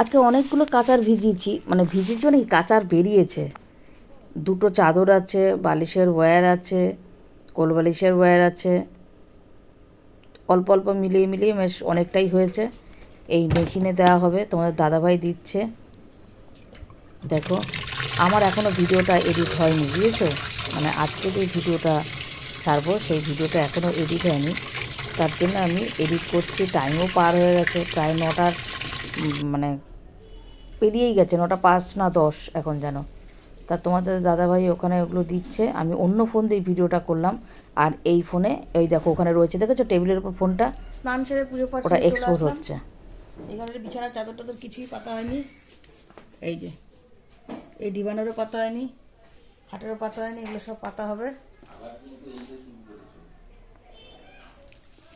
আজকে অনেকগুলো কাচার ভিজিয়েছি মানে ভিজিয়েছি মানে কাচার বেরিয়েছে। দুটো চাদর আছে, বালিশের ওয়্যার আছে, কোল বালিশের ওয়্যার আছে। অল্প অল্প মিলিয়ে মিলিয়ে মেশ অনেকটাই হয়েছে। এই মেশিনে দেওয়া হবে, তোমাদের দাদাভাই দিচ্ছে। দেখো, আমার এখনও ভিডিওটা এডিট হয়নি, বুঝেছ? মানে আজকে যে ভিডিওটা ছাড়বো, সেই ভিডিওটা এখনও এডিট হয়নি। তার জন্য আমি এডিট করছি টাইমও পার হয়ে গেছে, প্রায় নটার মানে পেরিয়েই গেছে নটা পাঁচ না দশ এখন যেন। তা তোমাদের দাদাভাই ওখানে ওগুলো দিচ্ছে আমি অন্য ফোন দিয়ে ভিডিওটা করলাম আর এই ফোনে এই দেখো ওখানে রয়েছে দেখেছ টেবিলের উপর ফোনটা? স্নান সেরে পুজো ওটা এক্সপোর্ট হচ্ছে। এখানে বিছানার চাদর টাদর কিছুই পাতা হয়নি। এই যে এই ডিবানেরও পাতা হয়নি খাটেরও পাতা হয়নি এগুলো সব পাতা হবে।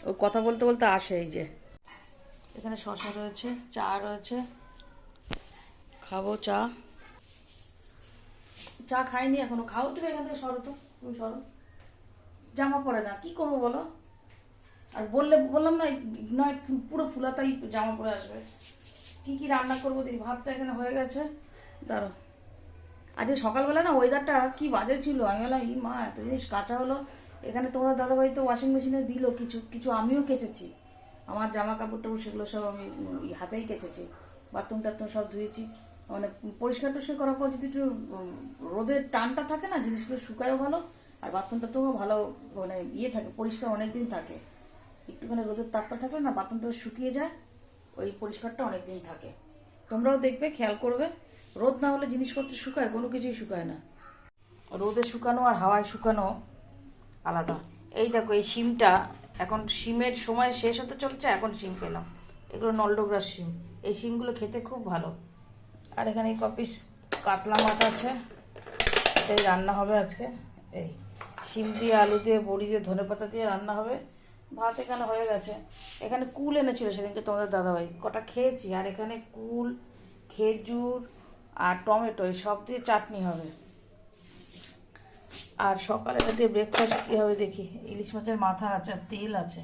ও কথা বলতে বলতে আসে এই যে। এখানে শশা রয়েছে চা রয়েছে। খাব চা। চা খাইনি, এখনও খাও। তুমি এখান থেকে সরো তো, তুমি সরো। জামা পরে না, কি করব বলো? আর বললে, বললাম না, নয় পুরো ফুলাতাই জামা পরে আসবে। কি কি রান্না করব দেখি, ভাতটা এখানে হয়ে গেছে। দাঁড়ো। আজকে সকালবেলা না ওয়েদারটা কি বাজে ছিল। আমি বললাম, ই মা, এত জিনিস কাঁচা হলো। এখানে তোমার দাদাভাই তো ওয়াশিং মেশিনে দিল, কিছু কিছু আমিও কেচেছি। আমার জামা কাপড় টাপড় সেগুলো সব আমি হাতেই কেচেছি। বাথরুম টাথরুম সব ধুয়েছি। মানে পরিষ্কার টরিষ্কার করার পর যদি একটু রোদের টানটা থাকে না, জিনিসগুলো শুকায়ও ভালো, আর বাথরুম টাথরুমও ভালো মানে ইয়ে থাকে, পরিষ্কার অনেক দিন থাকে। একটুখানি রোদের তাপটা থাকলে না বাথরুমটা শুকিয়ে যায়, ওই পরিষ্কারটা অনেক দিন থাকে। তোমরাও দেখবে, খেয়াল করবে, রোদ না হলে জিনিসপত্র শুকায়, কোনো কিছুই শুকায় না। রোদে শুকানো আর হাওয়ায় শুকানো আলাদা। এই দেখো, এই শিমটা, এখন শিমের সময় শেষ হতে চলছে, এখন শিম পেলাম। এগুলো নলডোগরার শিম। এই শিমগুলো খেতে খুব ভালো। আর এখানে এই কপিস কাতলা মাছ আছে। এটাই রান্না হবে আজকে। এই শিম দিয়ে, আলু দিয়ে, বড়ি দিয়ে, ধনে পাতা দিয়ে রান্না হবে। ভাত এখানে হয়ে গেছে। এখানে কুল এনেছিল সেদিনকে তোমাদের দাদাভাই। কটা খেয়েছি। আর এখানে কুল, খেজুর আর টমেটো, এই সব দিয়ে চাটনি হবে। আর সকালে দিয়ে ব্রেকফাস্ট কী হবে দেখি। ইলিশ মাছের মাথা আছে আর তেল আছে।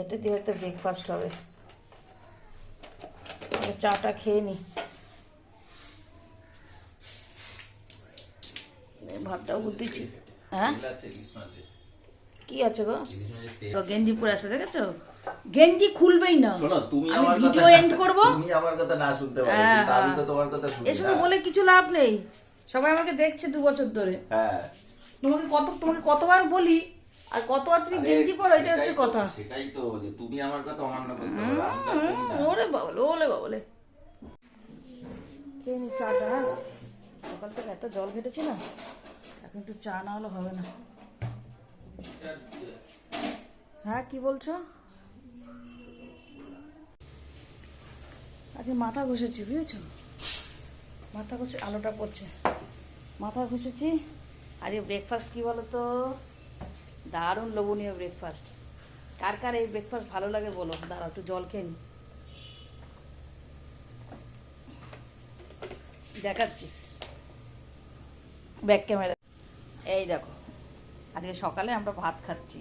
এটা দিয়ে হয়তো ব্রেকফাস্ট হবে। চাটা খেয়ে নি। ভাতটাও হ্যাঁ? কি আছে গো? গেঞ্জি পরে আসে দেখেছ? গেঞ্জি খুলবেই না। শোনো তুমি আমি আমার ভিডিও এন্ড করব? তুমি আমার কথা না শুনতে পারো হ্যাঁ, কিন্তু আমি হ্যাঁ। তো তোমার কথা শুনি না। বলে কিছু লাভ নেই। সবাই আমাকে দেখছে দু বছর ধরে। হ্যাঁ। তোমাকে কত তোমাকে কতবার বলি আর কতবার তুমি গেঞ্জি পরো এটা হচ্ছে কথা। সেটাই তো যে তুমি আমার কথা অমান্য করতে ওরে বাবলে ওলে বাবলে। খেয়ে নি চাটা হ্যাঁ? সকাল থেকে এত জল ঘেটেছি না। এখন একটু চা না হলে হবে না। হ্যাঁ কি বলছো? আজকে মাথা ঘষেছি, বুঝেছ? মাথা ঘষে, আলোটা পড়ছে। মাথা ঘষেছি। আজকে ব্রেকফাস্ট কি বলো তো দারুণ লোভনীয় ব্রেকফাস্ট কার কার এই ব্রেকফাস্ট ভালো লাগে বলো? দাঁড়াও, একটু জল খেয়ে নি। দেখাচ্ছি। ব্যাক ক্যামেরা এই দেখো, আজকে সকালে আমরা ভাত খাচ্ছি।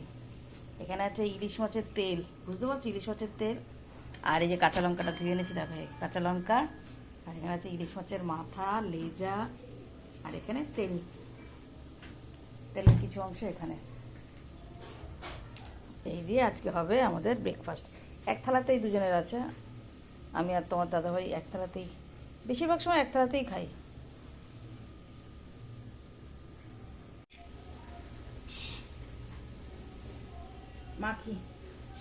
এখানে আছে ইলিশ মাছের তেল, বুঝতে পারছ? ইলিশ মাছের তেল। আর এই যে কাঁচা লঙ্কাটা ধুয়ে এনেছি, দেখো কাঁচা লঙ্কা। আর এখানে আছে ইলিশ মাছের মাথা, লেজা, আর এখানে তেল। তেলের কিছু অংশ এখানে। এই দিয়ে আজকে হবে আমাদের ব্রেকফাস্ট এক থালাতেই দুজনের আছে। আমি আর তোমার দাদাভাই এক থালাতেই, বেশিরভাগ সময় এক থালাতেই খাই। মাখি,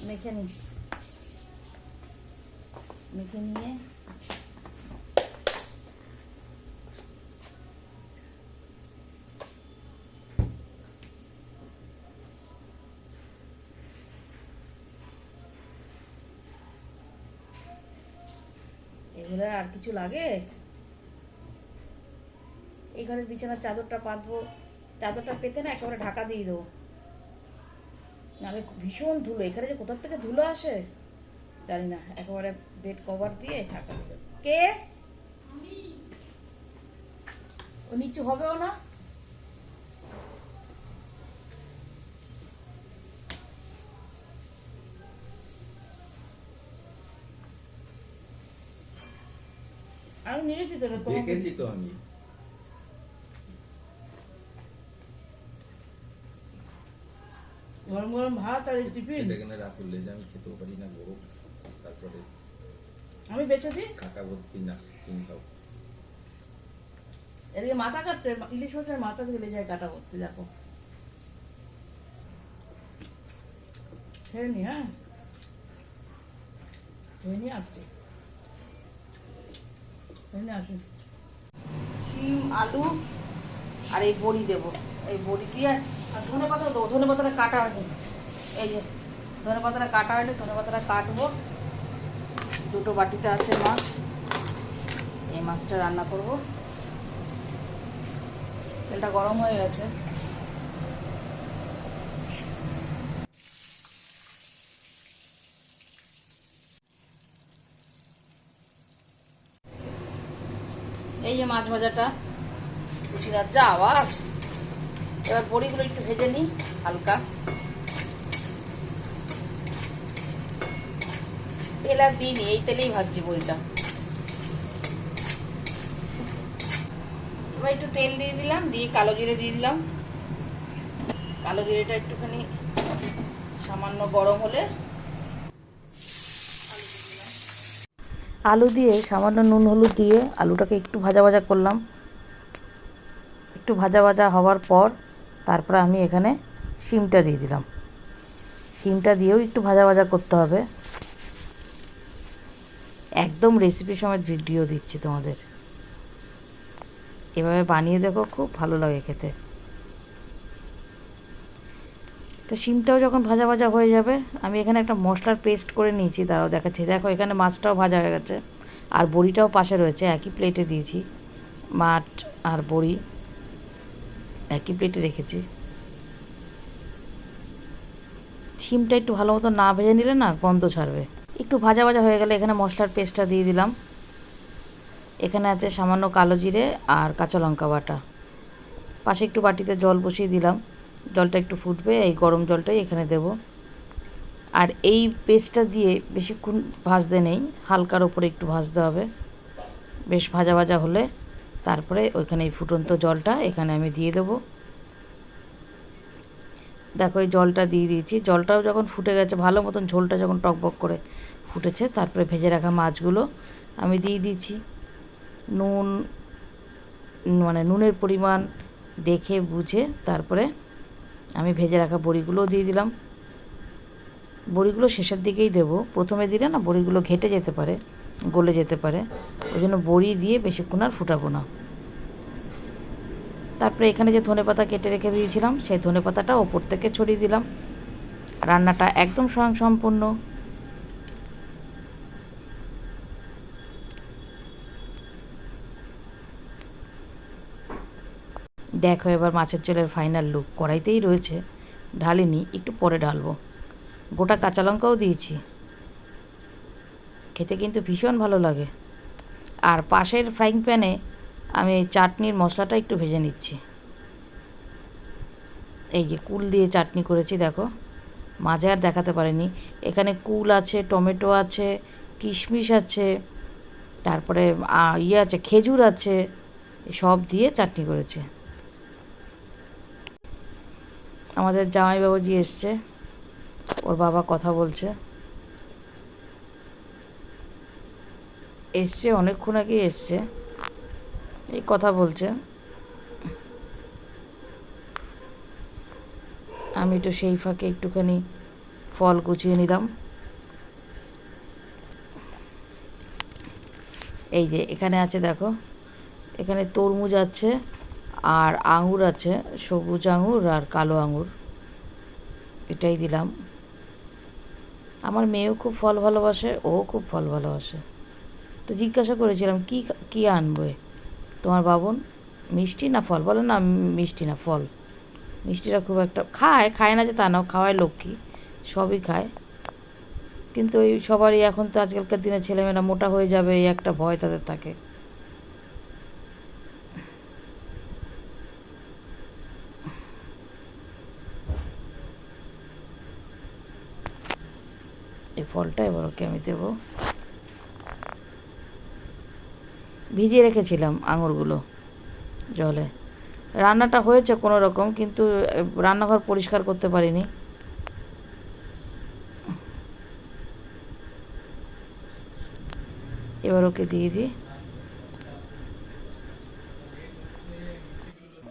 মেখে নি। মেখে নিয়ে এগুলো আর কিছু লাগে? এই ঘরের বিছানার চাদরটা পাতবো চাদরটা পেতে না একেবারে ঢাকা দিয়ে দেবো। নাহলে ভীষণ ধুলো। এখানে যে কোথার থেকে ধুলো আসে? জানি না, একেবারে বেড কভার দিয়ে ঢাকা কে? ও নিচু হবেও না? দেখেছি তো আমি। গরম গরম ভাত আর টিফিন। এটা এখানে রাখলে যে আমি খেতেও পারি না গরম। তারপরে আমি বেঁচেছি কাকা ভর্তি না কিনে খাও এদিকে মাথা কাটছে ইলিশ মাছের মাথা কাটা করতে দেখো। খেয়ে নি হ্যাঁ? খেয়ে নিয়ে আসছি। খেয়ে নিয়ে আসি শিম আলু আর এই বড়ি দেবো। এই বড়ি দিয়ে আর ধনে পাতা দেবো কাটা এই যে, ধনে কাটা হয়নি, ধনে কাটবো। দুটো বাটিতে আছে মাছ। এই মাছটা রান্না করব। তেলটা গরম হয়ে গেছে। এই যে মাছ ভাজাটা। কুচিনার যা আওয়াজ। এবার বড়িগুলো একটু ভেজে নিই, হালকা। তেল আর দিইনি, এই তেলেই ভাজছি বড়িটা। এবার একটু তেল দিয়ে দিলাম, দিয়ে কালো জিরে দিয়ে দিলাম। কালো জিরেটা একটুখানি সামান্য গরম হলে আলু দিয়ে, সামান্য নুন, হলুদ দিয়ে আলুটাকে একটু ভাজা ভাজা করলাম। একটু ভাজা ভাজা হওয়ার পর তারপরে আমি এখানে শিমটা দিয়ে দিলাম। শিমটা দিয়েও একটু ভাজা ভাজা করতে হবে। একদম রেসিপি সমেত ভিডিও দিচ্ছি তোমাদের। এভাবে বানিয়ে দেখো, খুব ভালো লাগে খেতে। তো শিমটাও যখন ভাজা ভাজা হয়ে যাবে, আমি এখানে একটা মশলার পেস্ট করে নিয়েছি তারাও দেখাচ্ছি। দেখো, এখানে মাছটাও ভাজা হয়ে গেছে। আর বড়িটাও পাশে রয়েছে, একই প্লেটে দিয়েছি। মাঠ আর বড়ি। একই প্লেটে রেখেছি। শিমটা একটু ভালো মতো না ভেজে নিলে না গন্ধ ছাড়বে। একটু ভাজা ভাজা হয়ে গেলে এখানে মশলার পেস্টটা দিয়ে দিলাম। এখানে আছে সামান্য কালো জিরে আর কাঁচা লঙ্কা বাটা। পাশে একটু বাটিতে জল বসিয়ে দিলাম। জলটা একটু ফুটবে, এই গরম জলটাই এখানে দেব। আর এই পেস্টটা দিয়ে বেশিক্ষণ ভাজতে নেই, হালকার ওপরে একটু ভাজতে হবে। বেশ ভাজা ভাজা হলে তারপরে ওইখানে এই ফুটন্ত জলটা এখানে আমি দিয়ে দেবো। দেখো, এই জলটা দিয়ে দিয়েছি। জলটাও যখন ফুটে গেছে, ভালো মতন ঝোলটা যখন টকবক করে ফুটেছে, তারপরে ভেজে রাখা মাছগুলো আমি দিয়ে দিয়েছি। নুন মানে নুনের পরিমাণ দেখে বুঝে তারপরে আমি ভেজে রাখা বড়িগুলোও দিয়ে দিলাম। বড়িগুলো শেষের দিকেই দেবো। প্রথমে দিলে না বড়িগুলো ঘেটে যেতে পারে। গলে যেতে পারে। ওই জন্য বড়ি দিয়ে বেশিক্ষণ আর ফুটাবো না। তারপরে এখানে যে ধনে পাতা কেটে রেখে দিয়েছিলাম, সেই ধনে পাতাটা ওপর থেকে ছড়িয়ে দিলাম। রান্নাটা একদম স্বয়ংসম্পূর্ণ। দেখো এবার মাছের ঝোলের ফাইনাল লুক কড়াইতেই রয়েছে, ঢালিনি, একটু পরে ঢালবো। গোটা কাঁচা লঙ্কাও দিয়েছি। খেতে কিন্তু ভীষণ ভালো লাগে। আর পাশের ফ্রাইং প্যানে আমি চাটনির মশলাটা একটু ভেজে নিচ্ছি। এই যে কুল দিয়ে চাটনি করেছি, দেখো। মাঝে আর দেখাতে পারিনি। এখানে কুল আছে, টমেটো আছে, কিশমিশ আছে, তারপরে ইয়ে আছে, খেজুর আছে, সব দিয়ে চাটনি করেছে। আমাদের জামাইবাবুজি এসছে। ওর বাবা কথা বলছে। এসছে, অনেকক্ষণ আগে এসছে। এই কথা বলছে। আমি তো সেই ফাঁকে একটুখানি ফল কুচিয়ে নিলাম। এই যে এখানে আছে, দেখো। এখানে তরমুজ আছে আর আঙুর আছে, সবুজ আঙুর আর কালো আঙুর। এটাই দিলাম। আমার মেয়েও খুব ফল ভালোবাসে, ও খুব ফল ভালোবাসে। তো জিজ্ঞাসা করেছিলাম, কি কি আনবে তোমার বাবন, মিষ্টি না ফল? বলে না, মিষ্টি না ফল। মিষ্টিটা খুব একটা, খায় খায় না যে তা না খাওয়ায় লক্ষ্মী, সবই খায়। কিন্তু ওই সবারই এখন তো আজকালকার দিনে ছেলেমেয়েরা মোটা হয়ে যাবে, এই একটা ভয় তাদের থাকে। এই ফলটা এবার ওকে আমি দেবো? ভিজিয়ে রেখেছিলাম আঙুরগুলো জলে। রান্নাটা হয়েছে কোনো রকম কিন্তু রান্নাঘর পরিষ্কার করতে পারিনি। এবার ওকে দিয়ে দিই।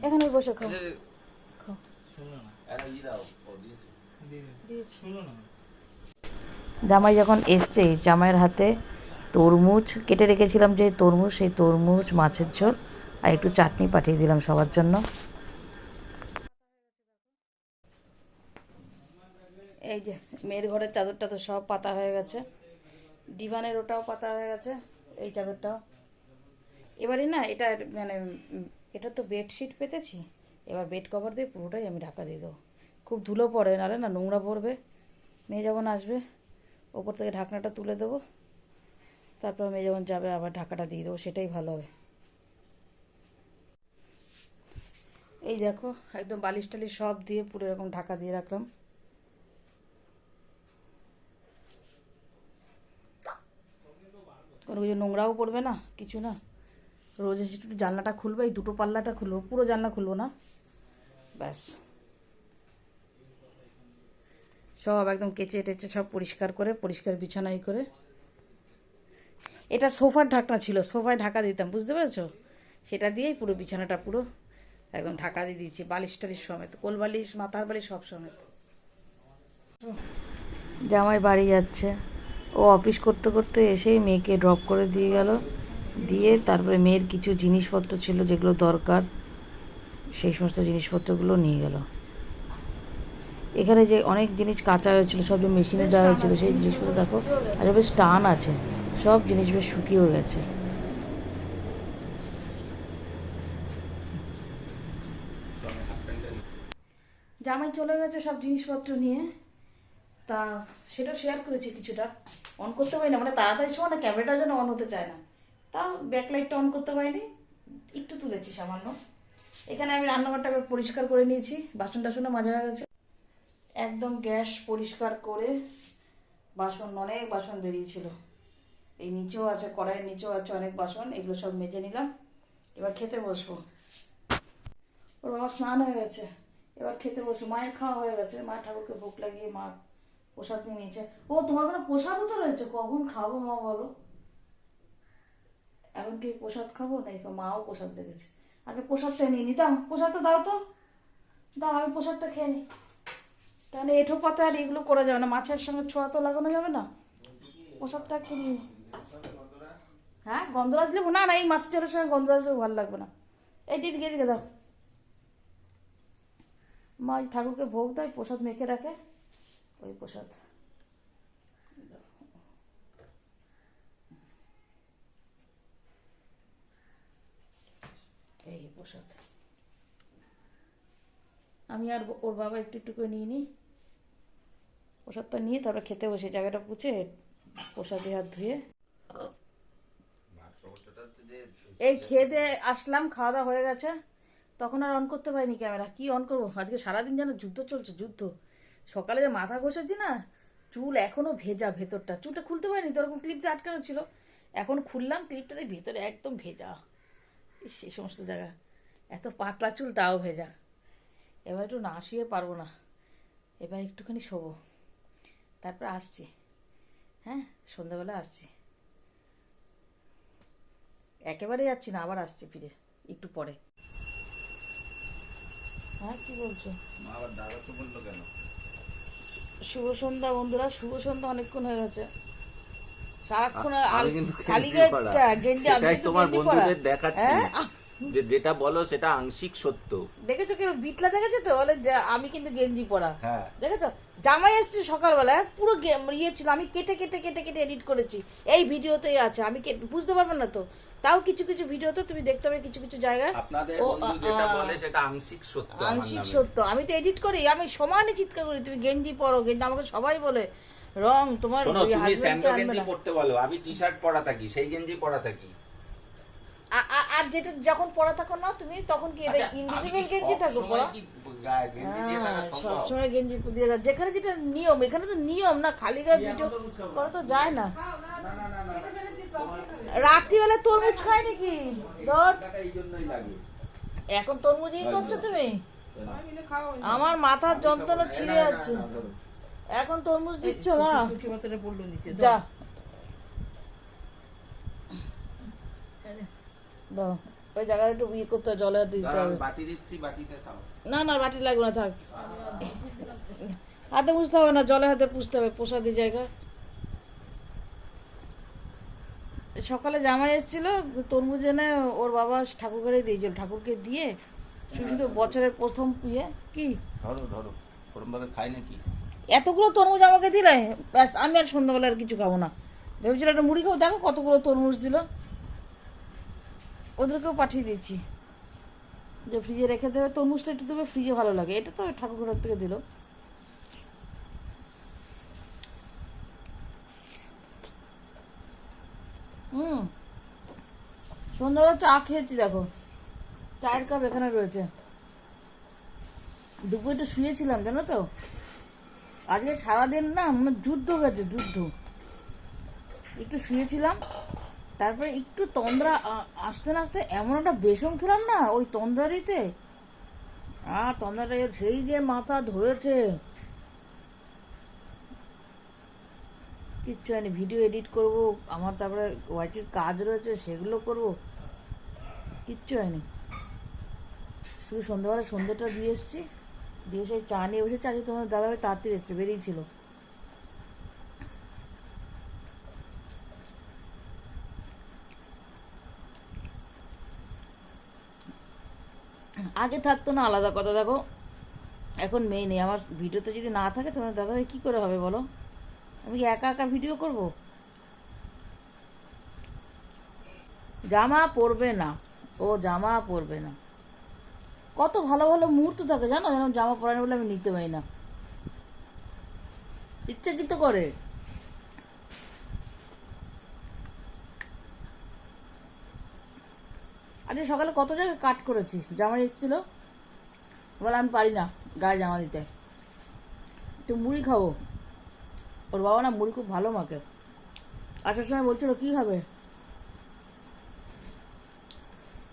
এখানে বসে খাও। খাও। জামাই যখন এসছে জামাইয়ের হাতে তরমুজ কেটে রেখেছিলাম যে তরমুজ, সেই তরমুজ, মাছের ঝোল আর একটু চাটনি পাঠিয়ে দিলাম সবার জন্য। এই যে, মেয়ের ঘরের চাদরটা তো সব পাতা হয়ে গেছে। ডিভানের ওটাও পাতা হয়ে গেছে, এই চাদরটাও। এবারে না, এটা মানে এটা তো বেডশিট পেতেছি, এবার বেড কভার দিয়ে পুরোটাই আমি ঢাকা দিয়ে দেবো। খুব ধুলো পড়ে, নাহলে না নোংরা পড়বে। মেয়ে যখন আসবে। ওপর থেকে ঢাকনাটা তুলে দেবো। তারপর মেয়ে যখন যাবে আবার ঢাকাটা দিয়ে দেবো, সেটাই ভালো হবে। এই দেখো, একদম বালিশ টালিশ সব দিয়ে পুরো এরকম ঢাকা দিয়ে রাখলাম। কোনো কিছু নোংরাও পড়বে না, কিছু না। রোজ এসে একটু জানলাটা খুলবো, এই দুটো পাল্লাটা খুলবো, পুরো জানলা খুলবো না। ব্যাস। সব একদম কেচে টেচে সব পরিষ্কার করে, পরিষ্কার বিছানাই করে এটা সোফার ঢাকনা ছিল, সোফায় ঢাকা দিতাম, বুঝতে পেরেছ? সেটা দিয়েই পুরো বিছানাটা পুরো একদম ঢাকা দিয়ে দিয়েছি, বালিশ টালিশ সমেত, কোল বালিশ, মাথার বালিশ সব সমেত। জামাই বাড়ি যাচ্ছে। ও অফিস করতে করতে এসেই মেয়েকে ড্রপ করে দিয়ে গেল। দিয়ে তারপরে মেয়ের কিছু জিনিসপত্র ছিল যেগুলো দরকার, সেই সমস্ত জিনিসপত্রগুলো নিয়ে গেল। এখানে যে অনেক জিনিস কাঁচা হয়েছিল, সব যে মেশিনে দেওয়া হয়েছিল, সেই জিনিসগুলো দেখো আর বেশ টান আছে। সব জিনিস বেশ শুকিয়েও গেছে। জামাই চলে গেছে সব জিনিসপত্র নিয়ে। তা সেটা শেয়ার করেছি কিছুটা। অন করতে পারি না মানে তাড়াতাড়ি সময় না ক্যামেরাটা যেন অন হতে চায় না। তাও ব্যাকলাইটটা অন করতে পারিনি, একটু তুলেছি সামান্য। এখানে আমি রান্নাঘরটা পরিষ্কার করে নিয়েছি, বাসন টাসনও মাজা হয়ে গেছে। একদম গ্যাস পরিষ্কার করে বাসন, অনেক বাসন বেরিয়েছিল। এই নিচেও আছে, কড়াইয়ের নিচেও আছে অনেক বাসন, এগুলো সব মেজে নিলাম। এবার খেতে বসবো। ওর বাবা স্নান হয়ে গেছে। এবার খেতে বসবো। মায়ের খাওয়া হয়ে গেছে। মা ঠাকুরকে ভোগ লাগিয়ে মা প্রসাদ নিয়ে নিয়েছে। ও, তোমার কোনো প্রসাদও তো রয়েছে? কখন খাব মা বলো? এখন কি প্রসাদ খাব? না মাও প্রসাদ দেখেছে। আগে প্রসাদটা নিয়ে নিতাম প্রসাদটা দাও তো। দাও, আমি প্রসাদটা খেয়ে নিই তাহলে এঠো পাতা আর এগুলো করা যাবে না। মাছের সঙ্গে ছোঁয়া তো লাগানো যাবে না? প্রসাদটা নিই। হ্যাঁ গন্ধরাজ লেবু না না, এই মাছ সঙ্গে গন্ধরাজ ভালো লাগবে না। এই এদিকে দাও। মা ঠাকুরকে ভোগ দেয় প্রসাদ মেখে রাখে। ওই প্রসাদ। এই প্রসাদ। আমি আর ওর বাবা একটু একটু করে নিয়ে নিই। প্রসাদটা নিয়ে তারপরে খেতে বসে, জায়গাটা পুছে প্রসাদে হাত ধুয়ে। এই খেয়ে আসলাম, খাওয়া দাওয়া হয়ে গেছে। তখন আর অন করতে পারিনি ক্যামেরা কি অন করব? আজকে সারাদিন যেন যুদ্ধ চলছে, যুদ্ধ। সকালে যে মাথা ঘষেছি না, চুল এখনও ভেজা ভেতরটা। চুলটা খুলতে পারিনি, তো ওরকম ক্লিপ দিয়ে আটকানো ছিল। এখন খুললাম ক্লিপটাতে ভেতরে একদম ভেজা। সেই সমস্ত জায়গা। এত পাতলা চুল, তাও ভেজা। এবার একটু না শুয়ে পারব না। এবার একটুখানি শোবো। তারপর আসছি। হ্যাঁ সন্ধ্যাবেলা আসছি। একেবারে যাচ্ছি না আবার আসছি ফিরে একটু পরে। হ্যাঁ কি বলছো? মা আবার দাদা তো বলল কেন? শুভ সন্ধ্যা বন্ধুরা শুভ সন্ধ্যা অনেকক্ষণ হয়ে গেছে। সারাক্ষণ খালি গেঞ্জি তোমার বন্ধুদের দেখাচ্ছি। হ্যাঁ? যে যেটা বলো সেটা আংশিক সত্য। দেখেছ কি বিটলা দেখেছ তো? বলে আমি কিন্তু গেঞ্জি পরা। হ্যাঁ। দেখেছ? জামাই এসছে সকালবেলা পুরো ইয়ে ছিল। আমি কেটে কেটে কেটে কেটে এডিট করেছি। এই ভিডিওতেই আছে। আমি বুঝতে পারবেন না তো? তাও কিছু কিছু ভিডিওতে তুমি দেখতে পাবে কিছু কিছু জায়গায়। আপনাদের বন্ধু যেটা বলে সেটা আংশিক সত্য আংশিক সত্য। আমি তো এডিট করি। আমি সমানে চিৎকার করি তুমি গেঞ্জি পরো গেঞ্জি আমাকে সবাই বলে রং তোমার তুমি স্যান্ডো গেঞ্জি পরতে বলো। আমি টি শার্ট পরা থাকি সেই গেঞ্জি পরা থাকি যেটা যখন পড়া থাকো না তুমি তখন কি এটা আচ্ছা, ইনভিজিবল কি গেঞ্জি সব থাকো সময় পরা কি গেঞ্জি দিয়ে থাকা হ্যাঁ, সবসময় গেঞ্জি দিয়ে রাখ- যেখানে যেটা নিয়ম এখানে তো নিয়ম না খালি গায়ে ভিডিও করা তো যায় না। রাত্রিবেলা তরমুজ খায় নাকি? দত এখন তরমুজই করছ তুমি? আমার মাথার যন্ত্রণা ছিঁড়ে যাচ্ছে। এখন তরমুজ দিচ্ছ মা? যা। দাও। ওই জায়গাটা একটু ইয়ে করতে জলে দিতে হবে। বাটি দিচ্ছি বাটিতে না না বাটি লাগবে না থাক। হাতে পুষতে হবে না জলে হাতে পুষতে হবে প্রসাদি জায়গা। সকালে জামাই এসেছিল তরমুজ এনে ওর বাবা ঠাকুর ঘরে দিয়েছিল। ঠাকুরকে দিয়ে শুধু শুধু বছরের প্রথম ইয়ে কি? ধরো ধরো। ওরম ভাবে খাই নাকি? এতগুলো তরমুজ আমাকে দিলে ব্যাস আমি আর সন্ধ্যাবেলা আর কিছু খাব না। ভেবেছিলাম একটা মুড়ি খাব দেখো কতগুলো তরমুজ দিল। ওদেরকেও পাঠিয়ে দিয়েছি। যে ফ্রিজে রেখে দেবে, তরমুজটা একটু দেবে ফ্রিজে ভালো লাগে। এটা তো ঠাকুর ঘরের থেকে দিল। হুম। সন্ধ্যাবেলা চা খেয়েছি, দেখো। চায়ের কাপ এখানে রয়েছে। দুপুরে একটু শুয়েছিলাম, জানো তো? আজকে সারাদিন না মানে যুদ্ধ গেছে যুদ্ধ। একটু শুয়েছিলাম তারপরে একটু তন্দ্রা আসতে না আসতে এমন একটা বেসন খেলাম না, ওই তন্দ্রারিতে আর তন্দ্রাটা সেই যে মাথা ধরেছে। কিচ্ছু হয়নি ভিডিও এডিট করব, আমার তারপরে ওয়াইটির কাজ রয়েছে, সেগুলো করব। কিচ্ছু হয়নি। শুধু সন্ধ্যাবেলা সন্ধ্যেটা দিয়ে এসছি। দিয়ে সেই চা নিয়ে বসেছি, আজকে তোমার দাদাভাই তাড়াতাড়ি এসছে বেরিয়েছিল। আগে থাকতো না আলাদা কথা, দেখো। এখন মেয়ে নেই, আমার ভিডিওতে যদি না থাকে তোমার দাদাভাই কি করে হবে বলো? আমি কি একা একা ভিডিও করব? জামা পরবে না, ও জামা পরবে না। কত ভালো ভালো মুহূর্ত থাকে, জানো? যেন জামা পরানো বলে আমি নিতে পারি না। ইচ্ছাকৃত করে। আজকে সকালে কত জায়গায় কাট করেছি জামা এসেছিল। বলে, আমি পারি না গায়ে জামা দিতে। একটু মুড়ি খাব। ওর বাবা না মুড়ি খুব ভালো মাকে আসার সময় বলছিল, কি খাবে?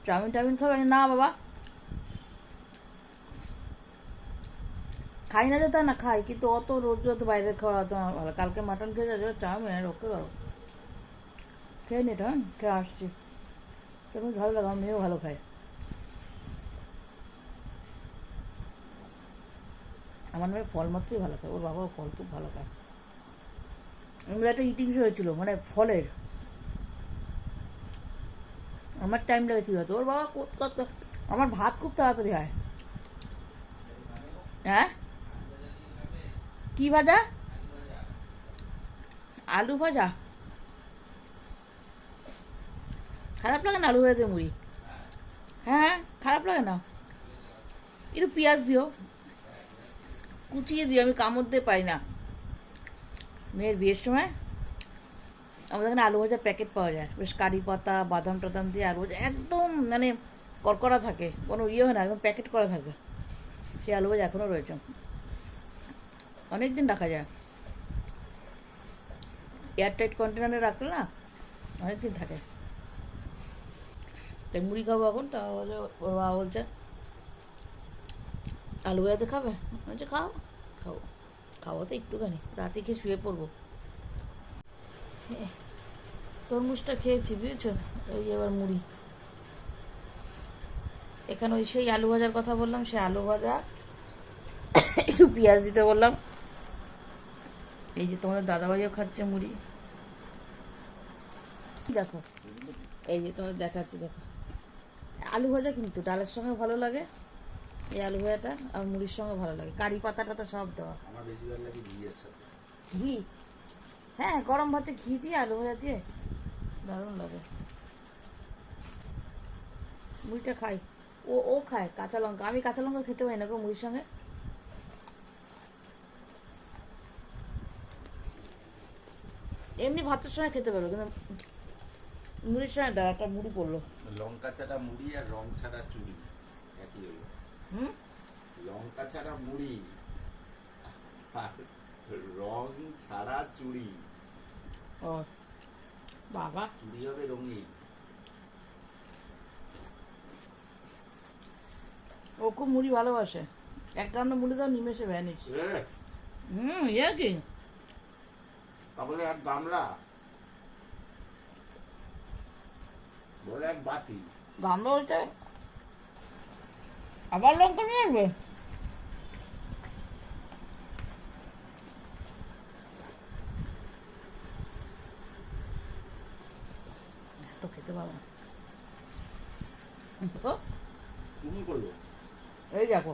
চাউমিন টাউমিন খাবে? না বাবা। খাই না যে তা না খাই, কিন্তু অত রোজ রোজ বাইরে খাওয়া তো আমার ভালো। কালকে মাটন খেয়ে যাচ্ছে চাউমিন রক্ষে করো খেয়ে নি এটা হ্যাঁ? খেয়ে আসছি। তুমি ভালো লাগে আমার মেয়েও ভালো খায় আমার মেয়ে ফল মাত্রই ভালো খায়, ওর বাবাও ফল খুব ভালো খায়। আমাদের একটা ইটিং শো হয়েছিল মানে ফলের। আমার টাইম লেগেছিল ওর বাবা কত- আমার ভাত খুব তাড়াতাড়ি হয় হ্যাঁ? কি ভাজা? আলু ভাজা? খারাপ লাগে না আলু ভাজা দিয়ে মুড়ি? হ্যাঁ খারাপ লাগে না? একটু পেঁয়াজ দিও। কুচিয়ে দিও, আমি কামড় দিয়ে পাই না। মেয়ের বিয়ের সময় আমাদের এখানে আলু ভাজার প্যাকেট পাওয়া যায়। বেশ কারি পাতা, বাদাম টাদাম দিয়ে আলু ভাজা, একদম মানে কড়কড়া থাকে। কোনো ইয়ে হয় না, একদম প্যাকেট করা থাকে। সেই আলু ভাজা এখনও রয়েছে। অনেক দিন রাখা যায়। এয়ারটাইট কন্টেনারে রাখলে না অনেক দিন থাকে। তাই মুড়ি খাব এখন, তা বলে ওর বাবা বলছে, আলু ভাজাতে খাবে? বলছে, খাও খাও। খাব তো একটুখানি, রাতে খেয়ে শুয়ে পড়ব। তরমুজটা খেয়েছি, বুঝেছ? এই এবার মুড়ি। এখানে ওই সেই আলু ভাজার কথা বললাম, সেই আলু ভাজা, একটু পেঁয়াজ দিতে বললাম। এই যে তোমাদের দাদাভাইও খাচ্ছে মুড়ি। দেখো, এই যে তোমাদের দেখাচ্ছি, দেখো। আলু ভাজা কিন্তু ডালের সঙ্গে ভালো লাগে এই আলু ভাজাটা আর মুড়ির সঙ্গে ভালো লাগে। কারি পাতা টাতা সব দেওয়া। ঘি হ্যাঁ গরম ভাতে ঘি দিয়ে আলু ভাজা দিয়ে দারুণ লাগে। মুড়িটা খাই। ও ও খায় কাঁচা লঙ্কা। আমি কাঁচা লঙ্কা খেতে পারি না গো মুড়ির সঙ্গে। এমনি ভাতের সঙ্গে খেতে পারব কিন্তু মুড়ির সঙ্গে দাঁড়া একটা মুড়ি পড়ল লঙ্কা ছাড়া মুড়ি আর রং ছাড়া চুড়ি একই হলো হুম? লঙ্কা ছাড়া মুড়ি আর রং ছাড়া চুড়ি। ও বাবা। চুড়ি হবে রঙিন। ও খুব মুড়ি ভালোবাসে। এক কারণে মুড়ি দাও নিমেষে ভ্যানিশ হুম ইয়ে কি? তারপরে এক গামলা বলে এক বাটি। গামলা হয়েছে? আবার লঙ্কা নিয়ে আসবে? এত খেতে ও, তুমি করল এই দেখো।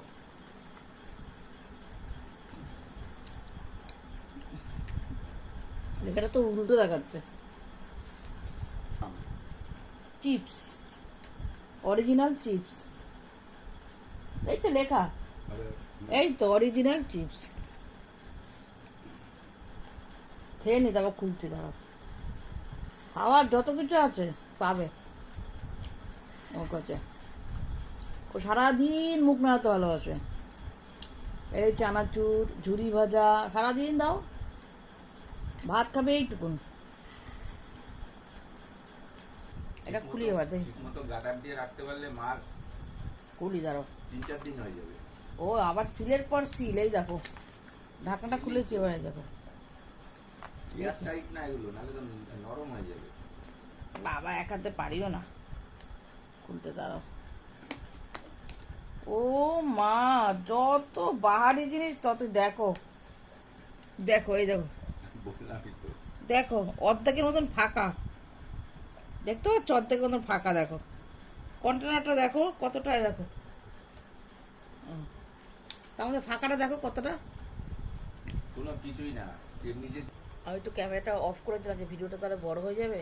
এখানে তো উল্টো দেখাচ্ছে। চিপস অরিজিনাল চিপস এই তো লেখা। এই তো অরিজিনাল চিপস খেয়ে নি তারপর খুলছি দাঁড়াও। খাওয়ার যত কিছু আছে পাবে। ও কাছে ও সারাদিন মুখ নাড়াতে ভালোবাসে। এই চানাচুর ঝুরি ভাজা সারাদিন দাও। ভাত খাবে এইটুকুন। এটা খুলি এবার দেখি। ঠিক মতো গাডার দিয়ে রাখতে পারলে মার খুলি দাঁড়াও। তিন চার দিন হয়ে যাবে। ও আবার সিলের পর সিল এই দেখো। ঢাকাটা খুলেছি এবার দেখো। এয়ার টাইট না এগুলো নাহলে তো নরম হয়ে যাবে। বাবা এক হাতে পারিও না। খুলতে দাঁড়াও। ও মা যত বাহারি জিনিস তত দেখো। দেখো এই দেখো। দেখো অর্ধেকের মতন ফাঁকা। দেখতে পাচ্ছ? অর্ধেকের মতন ফাঁকা দেখো। কন্টেনারটা দেখো কতটা দেখো। মধ্যে ফাঁকাটা দেখো কতটা। কোনো কিছুই না। এমনি যে আমি একটু ক্যামেরাটা অফ করে দিলাম যে ভিডিওটা তাহলে বড় হয়ে যাবে।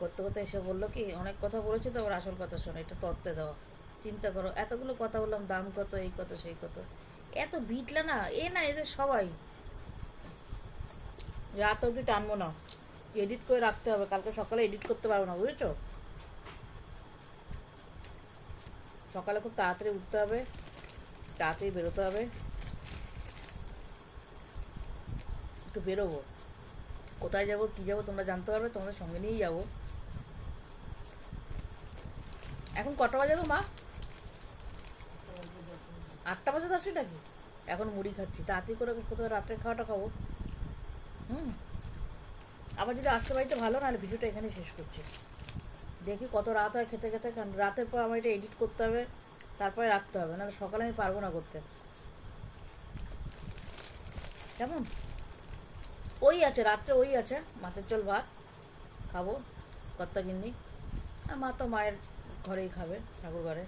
করতে করতে এসে বলল কি অনেক কথা বলেছে তো আবার আসল কথা শোনো এটা তত্ত্বে দাও চিন্তা করো এতগুলো কথা বললাম দাম কত এই কত সেই কত। এত বিটলা না এ না এদের সবাই। রাত অবধি টানবো না। এডিট করে রাখতে হবে। কালকে সকালে এডিট করতে পারব না, বুঝেছ? সকালে খুব তাড়াতাড়ি উঠতে হবে, তাড়াতাড়ি বেরোতে হবে। একটু বেরোবো। কোথায় যাব, কি যাব তোমরা জানতে পারবে, তোমাদের সঙ্গে নিয়েই যাব। এখন কটা বাজে গো মা? আটটা বাজে দশে নাকি? এখন মুড়ি খাচ্ছি। তাড়াতাড়ি করে কোথাও রাত্রে খাওয়াটা খাব। হুম। আবার যদি আসতে পারি তো ভালো, নাহলে ভিডিওটা এখানে শেষ করছি। দেখি কত রাত হয় খেতে খেতে, কারণ রাতের পর আমার এটা এডিট করতে হবে, তারপরে রাখতে হবে, নাহলে সকালে আমি পারব না করতে। কেমন? ওই আছে, রাত্রে ওই আছে, মাছের ঝোল, ভাত, খাব কর্তা গিন্নি। আর মা তো মায়ের ঘরেই খাবে, ঠাকুর ঘরে।